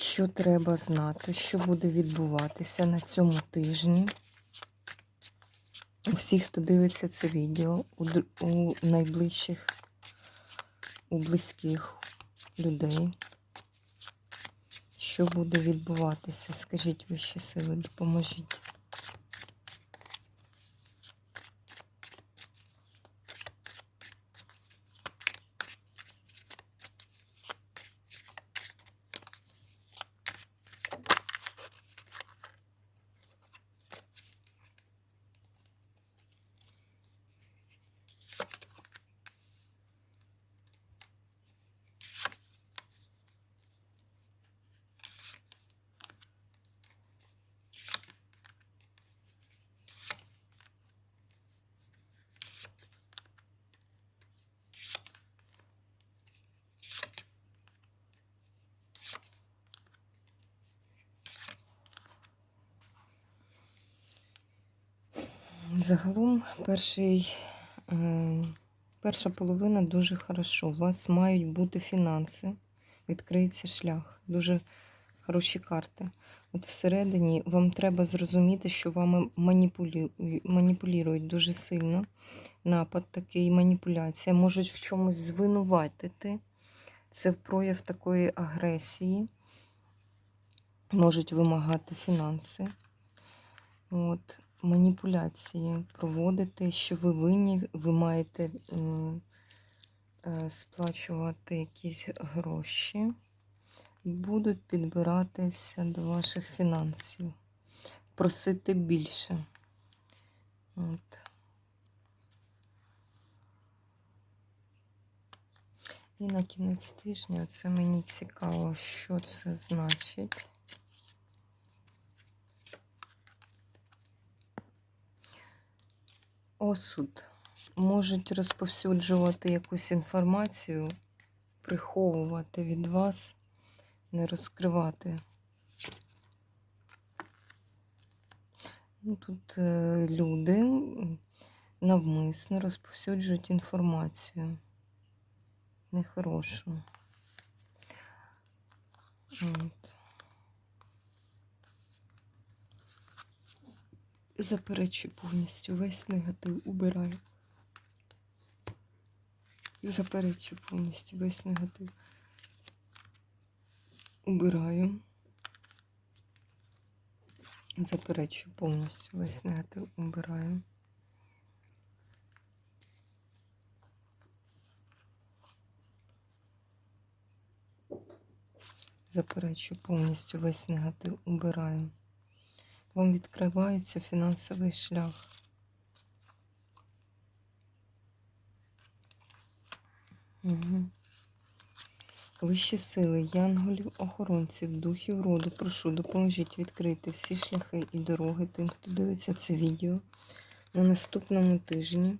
Що треба знати, що буде відбуватися на цьому тижні? Всі, хто дивиться це відео, у, у найближчих, у близьких людей. Що буде відбуватися? Скажіть вищі сили, допоможіть. Загалом перший, е, перша половина дуже хорошо. У вас мають бути фінанси, відкриється шлях. Дуже хороші карти. От всередині вам треба зрозуміти, що вами маніпулю... маніпулюють дуже сильно. Напад такий, маніпуляція. Можуть в чомусь звинуватити. Це прояв такої агресії. Можуть вимагати фінанси. От маніпуляції проводити, що ви винні, ви маєте е, сплачувати якісь гроші, будуть підбиратися до ваших фінансів, просити більше. От. І на кінець тижня це мені цікаво, що це значить. Осуд. Можуть розповсюджувати якусь інформацію, приховувати від вас, не розкривати. Ну, Тут е, люди навмисно розповсюджують інформацію нехорошу. От. Заперечую повністю весь негатив убираю. Заперечую повністю весь негатив. Убираю. Заперечую повністю весь негатив убираю. Заперечую повністю весь негатив убираю вам відкривається фінансовий шлях. Угу. Вищі сили, янголів, охоронців, духів роду, прошу, допоможіть відкрити всі шляхи і дороги тим, хто дивиться це відео. На наступному тижні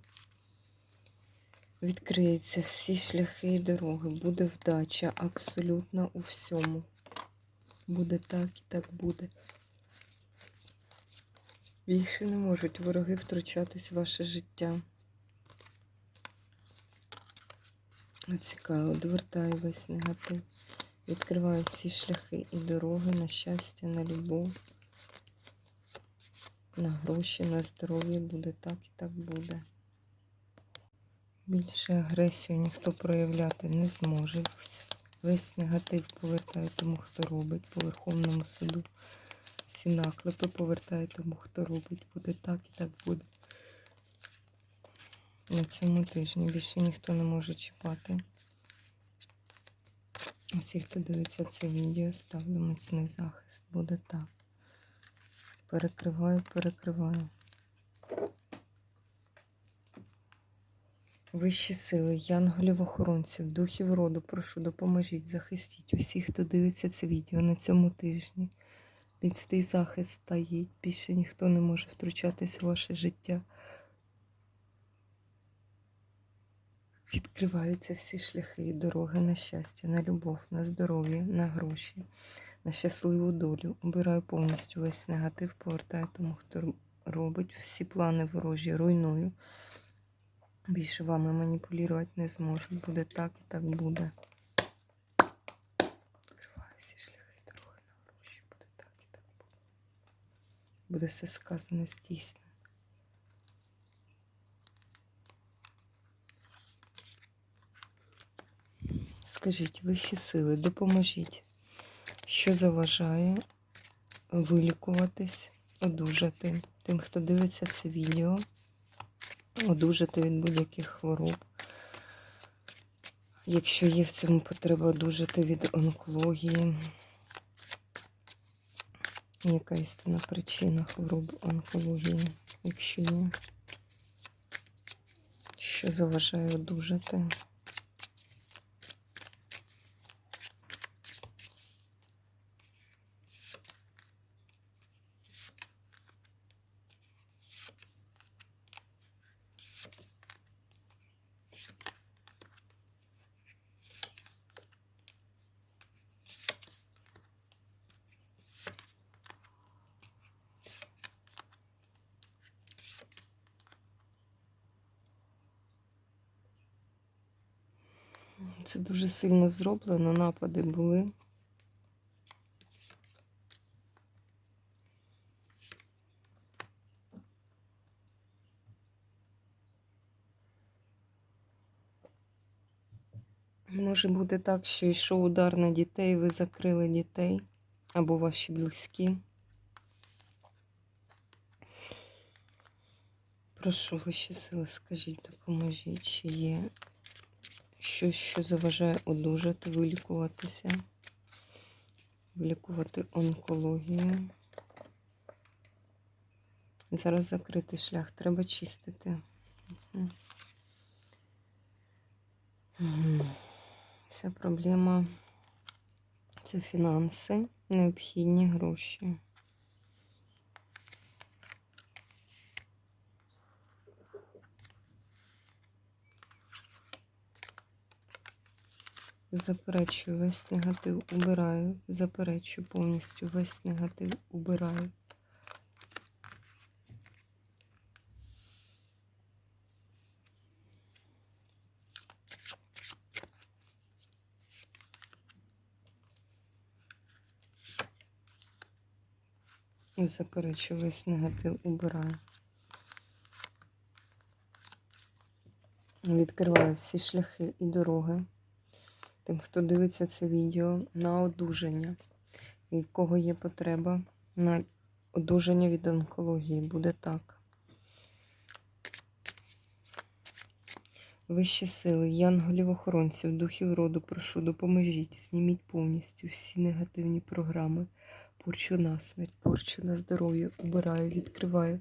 відкриються всі шляхи і дороги. Буде вдача абсолютно у всьому. Буде так і так буде. Більше не можуть вороги втручатись в ваше життя. Цікаво, довертаю весь негатив. Відкриваю всі шляхи і дороги на щастя, на любов, на гроші, на здоров'я. Буде так і так буде. Більше агресію ніхто проявляти не зможе. Весь негатив повертаю тому, хто робить по Верховному суду. Всі наклепи повертає тому, хто робить. Буде так і так буде. На цьому тижні більше ніхто не може чіпати. Усі, хто дивиться це відео, ставлю міцний захист. Буде так. Перекриваю, перекриваю. Вищі сили, янголів охоронців, духів роду, прошу, допоможіть, захистіть усіх, хто дивиться це відео на цьому тижні Міцний захист стоїть. Більше ніхто не може втручатись в ваше життя. Відкриваються всі шляхи і дороги на щастя, на любов, на здоров'я, на гроші, на щасливу долю. Убираю повністю весь негатив, повертаю тому, хто робить всі плани ворожі, руйную. Більше вами маніпулювати не зможуть. Буде так і так буде. Відкриваю всі шляхи, дороги на гроші. Буде так і так буде. Буде все сказане здійснено. Скажіть, вищі сили, допоможіть, що заважає вилікуватись, одужати тим, хто дивиться це відео, одужати від будь-яких хвороб. Якщо є в цьому потреба одужати від онкології, яка істина причина хвороб онкології, якщо є, що заважає одужати. Це дуже сильно зроблено, напади були. Може бути так, що йшов удар на дітей, ви закрили дітей або ваші близькі. Прошу вищі сили, скажіть, допоможіть, чи є щось, що заважає одужати, вилікуватися, вилікувати онкологію. Зараз закритий шлях, треба чистити. Вся проблема це фінанси, необхідні гроші. Заперечую весь негатив, убираю, заперечую повністю весь негатив, убираю. Заперечую весь негатив, убираю. Відкриваю всі шляхи і дороги тим, хто дивиться це відео на одужання. І в кого є потреба на одужання від онкології, буде так. Вищі сили, янголів-охоронців, духів роду, прошу, допоможіть, зніміть повністю всі негативні програми, порчу на смерть, порчу на здоров'я, убираю, відкриваю.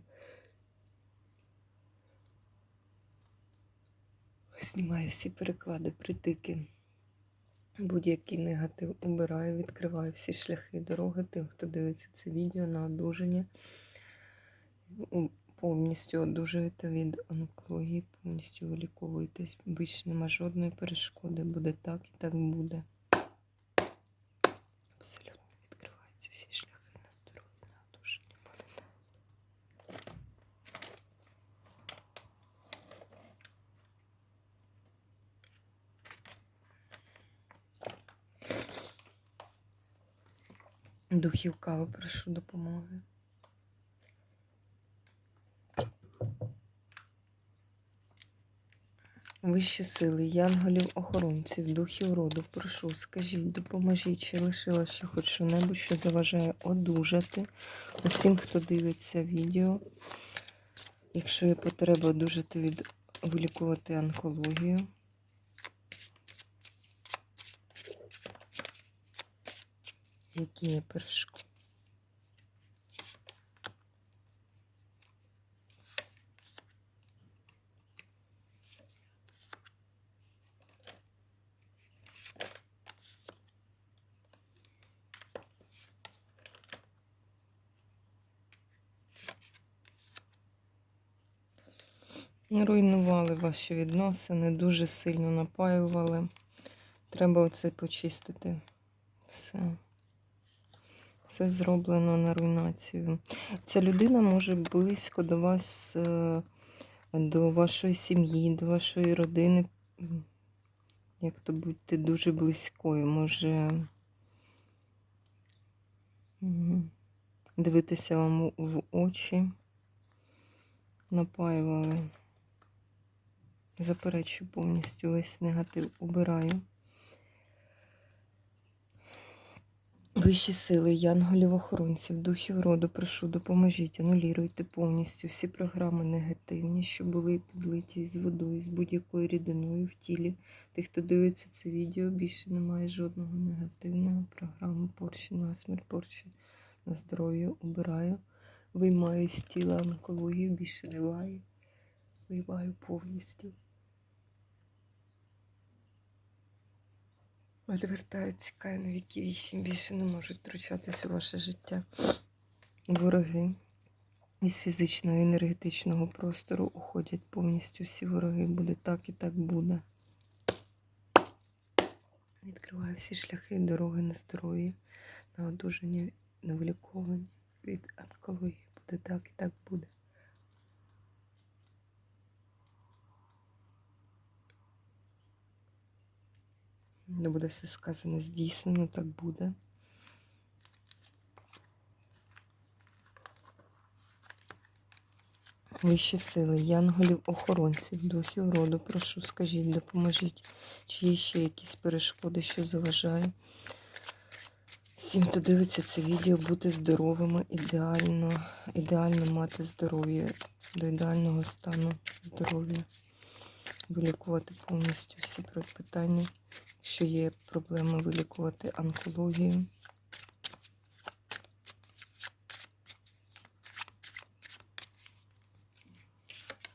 Знімаю всі переклади, притики. Будь-який негатив убираю, відкриваю всі шляхи дороги тим, хто дивиться це відео на одужання. Повністю одужуєте від онкології, повністю виліковуєтесь. Більше нема жодної перешкоди. Буде так і так буде. Абсолютно відкриваються всі шляхи на здоров'я, на одужання. Буде так. Духів кави, прошу допомоги. Вищі сили, янголів, охоронців, духів роду, прошу, скажіть, допоможіть, чи лишила ще хоч що-небудь, що заважає одужати усім, хто дивиться відео. Якщо є потреба одужати від вилікувати онкологію. какие прыжки. Руйнували ваші відносини, дуже сильно напаювали. Треба оце почистити. Все. Все зроблено на руйнацію. Ця людина може близько до вас, е, до вашої сім'ї, до вашої родини. Як то бути дуже близькою, може дивитися вам в очі, напаювали. Заперечу повністю весь негатив убираю. Вищі сили, янголів, охоронців, духів роду, прошу, допоможіть, ануліруйте повністю всі програми негативні, що були підлиті з водою, з будь-якою рідиною в тілі. Тих, хто дивиться це відео, більше немає жодного негативного програми порчі, насмерть, порчі на здоров'я убираю. Виймаю з тіла онкологію, більше немає. Виймаю повністю. Відвертаються кайно віки вісім, більше не можуть втручатись у ваше життя. Вороги із фізичного і енергетичного простору уходять повністю всі вороги. Буде так і так буде. Відкриваю всі шляхи, дороги на здоров'я, на одужання, на виліковання від онкології. Буде так і так буде. Не буде все сказано здійснено, так буде. Вищі сили, янголів, охоронців, духів роду, прошу, скажіть, допоможіть, чи є ще якісь перешкоди, що заважає. Всім, хто дивиться це відео, бути здоровими, ідеально, ідеально мати здоров'я, до ідеального стану здоров'я, вилікувати повністю всі питання. Якщо є проблеми вилікувати онкологію.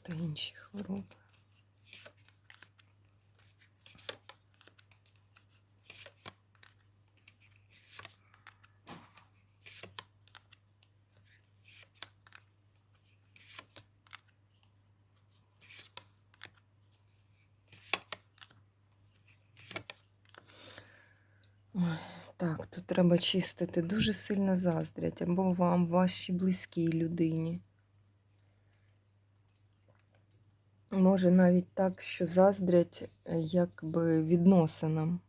Та інші хвороби. Так, тут треба чистити. Дуже сильно заздрять або вам, вашій близькій людині. Може навіть так, що заздрять е, якби відносинам.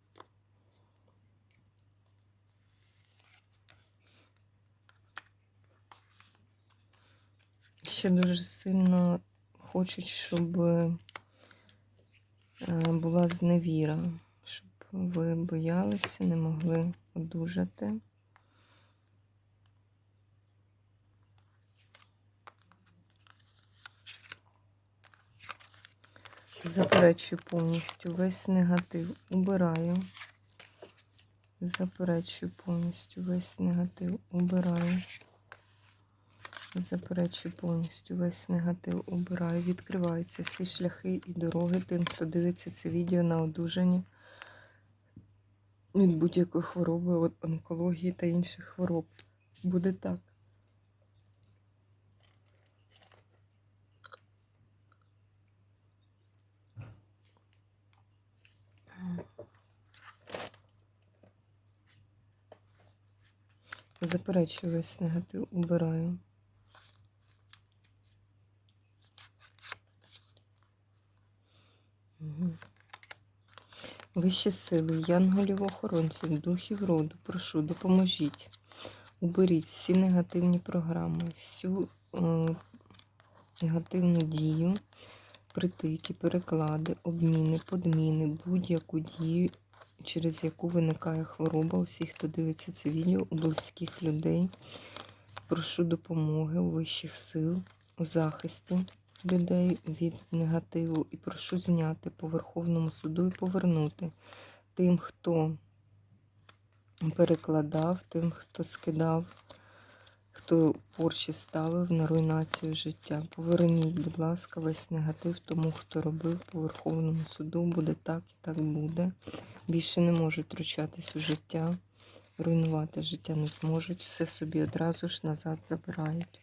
Ще дуже сильно хочуть, щоб е, була зневіра, щоб ви боялися, не могли одужати. Заперечую повністю весь негатив. Убираю. Заперечую повністю весь негатив. Убираю. Заперечую повністю весь негатив. Убираю. Відкриваються всі шляхи і дороги тим, хто дивиться це відео на одужання від будь-якої хвороби, от онкології та інших хвороб. Буде так. Заперечую весь негатив, убираю. Вищі сили, янголів охоронців, духів роду, прошу, допоможіть. Уберіть всі негативні програми, всю е, негативну дію, притики, переклади, обміни, подміни, будь-яку дію, через яку виникає хвороба. Усіх, хто дивиться це відео, у близьких людей. Прошу допомоги у вищих сил, у захисті людей від негативу і прошу зняти по Верховному суду і повернути тим, хто перекладав, тим, хто скидав, хто порчі ставив на руйнацію життя. Поверніть, будь ласка, весь негатив тому, хто робив по Верховному суду. Буде так і так буде. Більше не можуть втручатись у життя, руйнувати життя не зможуть. Все собі одразу ж назад забирають.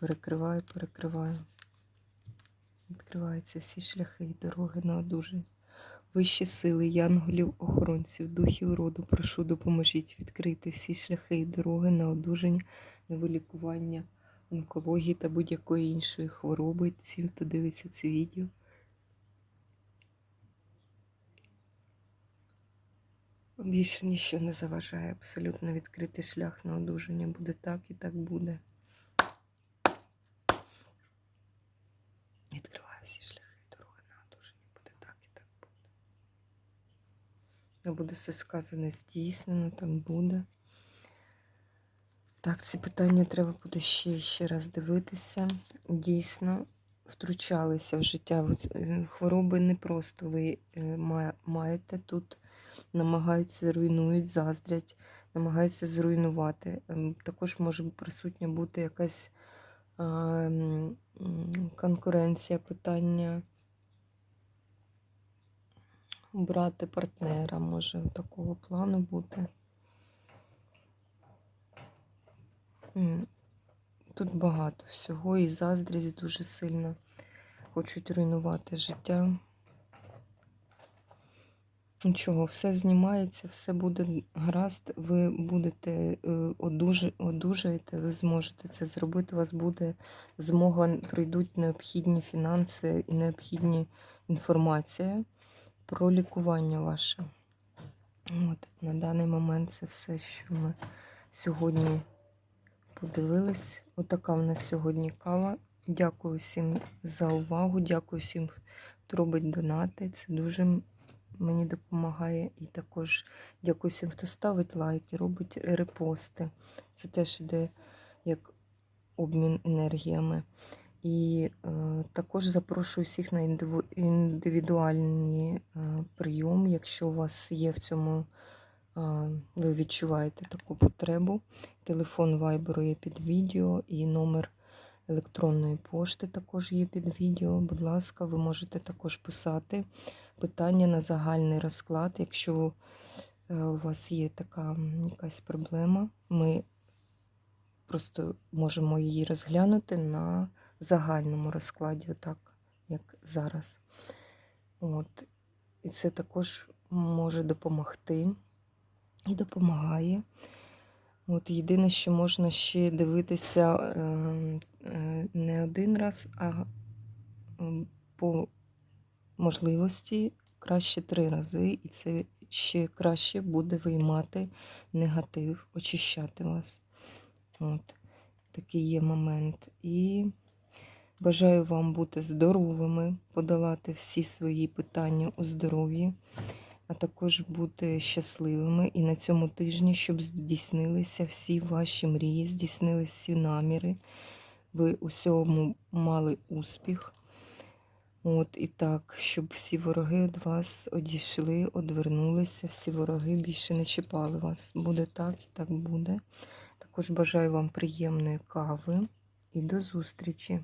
Перекриваю, перекриваю. Відкриваються всі шляхи і дороги на одужання. Вищі сили, янголів, охоронців, духів роду, прошу, допоможіть відкрити всі шляхи і дороги на одужання, на вилікування онкології та будь-якої іншої хвороби. Ці, хто дивиться це відео. Більше нічого не заважає абсолютно відкритий шлях на одужання. Буде так і так буде. Відкриваю всі шляхи і дороги на одужання. Буде так і так буде. А буде все сказане здійснено, так буде. Так, ці питання треба буде ще ще раз дивитися. Дійсно, втручалися в життя. Е, Хвороби не просто ви е, маєте тут, намагаються, руйнують, заздрять, намагаються зруйнувати. Ем, Також може присутня бути якась конкуренція, питання брати партнера, може такого плану бути. Тут багато всього, і заздрість дуже сильно хочуть руйнувати життя. Нічого, все знімається, все буде гаразд, ви будете е, одужа- одужаєте, ви зможете це зробити. У вас буде змога, прийдуть необхідні фінанси і необхідні інформація про лікування ваше. От, на даний момент це все, що ми сьогодні подивились. Отака в нас сьогодні кава. Дякую всім за увагу. Дякую всім, хто робить донати. Це дуже мені допомагає. І також дякую всім, хто ставить лайки, робить репости. Це теж іде як обмін енергіями. І е, також запрошую всіх на індивідуальні е, прийоми, якщо у вас є в цьому, е, ви відчуваєте таку потребу. Телефон Viber є під відео і номер електронної пошти також є під відео. Будь ласка, ви можете також писати питання на загальний розклад. Якщо е, у вас є така якась проблема, ми просто можемо її розглянути на загальному розкладі, отак, як зараз. От. І це також може допомогти і допомагає. От єдине, що можна ще дивитися е, е, не один раз, а по можливості краще три рази, і це ще краще буде виймати негатив, очищати вас. От такий є момент. І бажаю вам бути здоровими, подолати всі свої питання у здоров'ї, а також бути щасливими і на цьому тижні, щоб здійснилися всі ваші мрії, здійснилися всі наміри. Ви у всьому мали успіх. От і так, щоб всі вороги від вас одійшли, одвернулися, всі вороги більше не чіпали вас. Буде так і так буде. Також бажаю вам приємної кави і до зустрічі!